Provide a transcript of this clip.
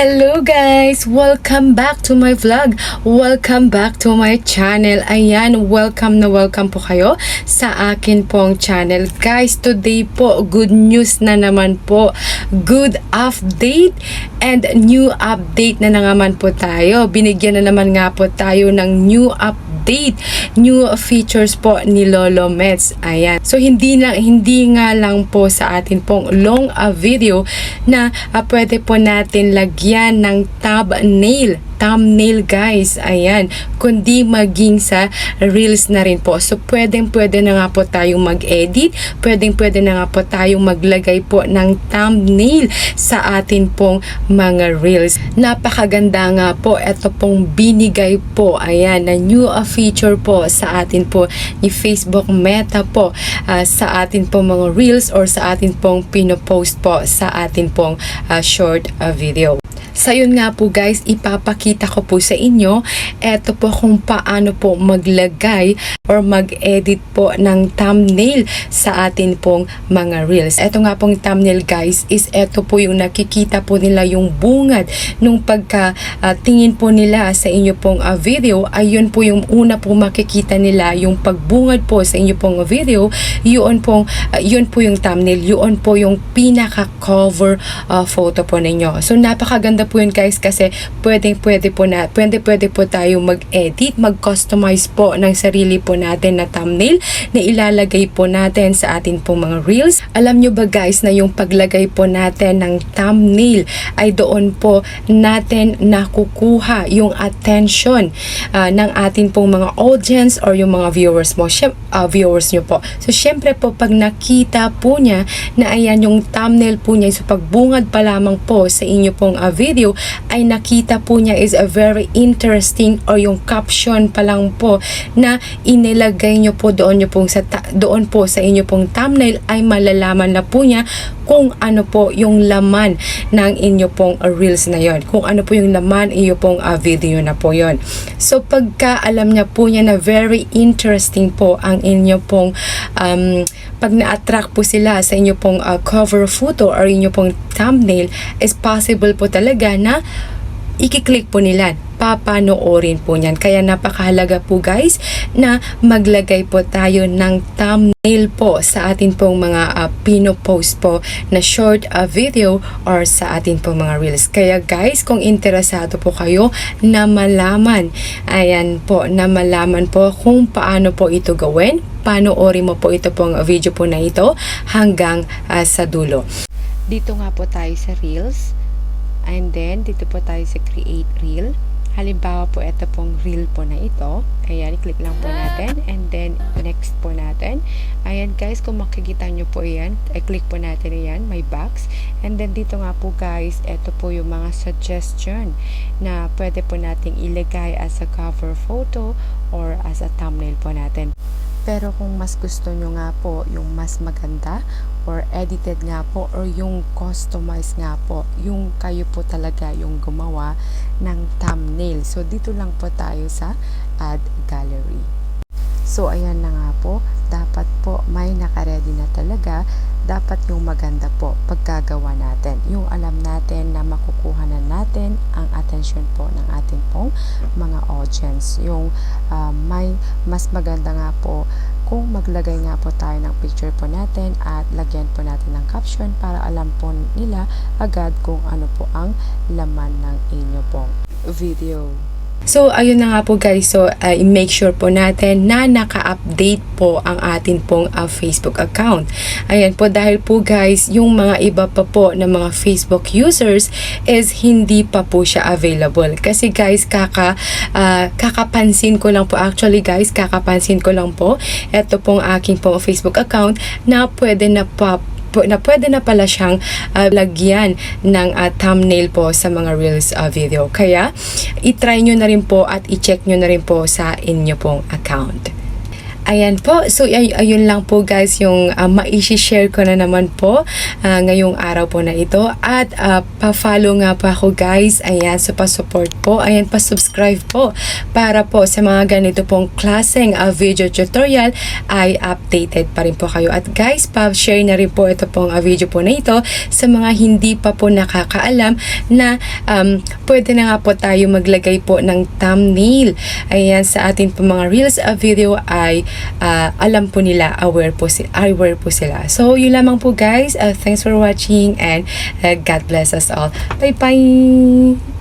Hello guys! Welcome back to my vlog. Welcome back to my channel. Ayan, welcome na welcome po kayo sa akin pong channel. Guys, today po, good news na naman po. Good update and new update na naman po tayo. Binigyan na naman nga po tayo ng new update, new features po ni Lolo Mets. Ayan. So, hindi na, hindi nga lang po sa atin pong long uh, video na uh, pwede po natin lagyan ng thumbnail thumbnail guys. Ayan. Kundi maging sa reels na rin po. So, pwedeng pwede na nga po tayong mag-edit. Pwedeng pwede na nga po tayong maglagay po ng thumbnail sa atin pong mga reels. Napakaganda nga po. Ito pong binigay po. Ayan. Na new feature po sa atin po ni Facebook Meta po uh, sa atin pong mga reels or sa atin pong pinopost po sa atin pong uh, short uh, video. Sa yun nga po guys, ipapakita ko po sa inyo. Eto po kung paano po maglagay or mag-edit po ng thumbnail sa atin pong mga reels. Eto nga pong thumbnail guys is eto po yung nakikita po nila yung bungad nung pagka ah, tingin po nila sa inyo pong ah, video ayun po yung una po makikita nila yung pagbungad po sa inyo pong video yun pong ah, yun po yung thumbnail yun po yung pinaka cover ah, photo po ninyo. So napakaganda po yun guys kasi pwedeng pwede po na pwede pwede po tayo mag-edit, mag-customize po ng sarili po natin na thumbnail na ilalagay po natin sa atin pong mga reels. Alam nyo ba guys na yung paglagay po natin ng thumbnail ay doon po natin nakukuha yung attention ah, ng atin pong mga audience or yung mga viewers mo, ah, viewers nyo po. So syempre po pag nakita po niya na ayan yung thumbnail po niya so pagbungad pa lamang po sa inyo pong ah, video ay nakita po niya is a very interesting or yung caption pa lang po na inilagay nyo po doon nyo pong sa doon po sa inyo pong thumbnail ay malalaman na po niya kung ano po yung laman ng inyo pong uh, reels na yon. Kung ano po yung laman inyo pong uh, video na po yon. So pagka alam niya po niya na very interesting po ang inyo pong um, pag na-attract po sila sa inyo pong uh, cover photo or inyo pong thumbnail is possible po talaga na ikiklik po nila papanoorin po niyan. Kaya napakahalaga po guys na maglagay po tayo ng thumbnail po sa atin pong mga uh, pinopost po na short uh, video or sa atin pong mga reels. Kaya guys, kung interesado po kayo na malaman, ayan po, na malaman po kung paano po ito gawin, panoorin mo po ito pong video po na ito hanggang uh, sa dulo. Dito nga po tayo sa reels. And then, dito po tayo sa create reel. Halimbawa po, ito pong reel po na ito. Ayan, i-click lang po natin. And then, next po natin. Ayan guys, kung makikita nyo po yan, i-click po natin yan, may box. And then, dito nga po guys, ito po yung mga suggestion na pwede po nating ilagay as a cover photo or as a thumbnail po natin. Pero kung mas gusto nyo nga po yung mas maganda or edited nga po or yung customized nga po, yung kayo po talaga yung gumawa ng thumbnail. So, dito lang po tayo sa add gallery. So, ayan na nga po. Dapat po may nakaredy na talaga. Dapat yung maganda po pagkagawa natin. Yung alam natin na makukuha na natin ang attention po ng ating pong mga audience. Yung uh, may mas maganda nga po kung maglagay nga po tayo ng picture po natin at lagyan po natin ng caption para alam po nila agad kung ano po ang laman ng inyo pong video. So, ayun na nga po guys. So, uh, make sure po natin na naka-update po ang atin pong uh, Facebook account. Ayan po, dahil po guys, yung mga iba pa po na mga Facebook users is hindi pa po siya available. Kasi guys, kaka, uh, kakapansin ko lang po, actually guys, kakapansin ko lang po, ito pong aking pong Facebook account na pwede na pa na pwede na pala siyang uh, lagyan ng uh, thumbnail po sa mga Reels uh, video. Kaya, itry nyo na rin po at i-check nyo na rin po sa inyo pong account. Ayan po. So, ay- ayun lang po guys yung uh, ma-share ko na naman po ah, ngayong araw po na ito. At ah, pa-follow nga po ako guys. Ayan, so pa-support po. Ayan, pa-subscribe po para po sa mga ganito pong klaseng ah, video tutorial ay updated pa rin po kayo. At guys, pa-share na rin po ito pong ah, video po na ito sa mga hindi pa po nakakaalam na um, pwede na nga po tayo maglagay po ng thumbnail. Ayan, sa atin po mga reels uh, video ay ah, alam po nila, aware po, si aware po sila. So, yun lamang po guys. Uh, thanks for watching and uh, God bless us all. Bye-bye!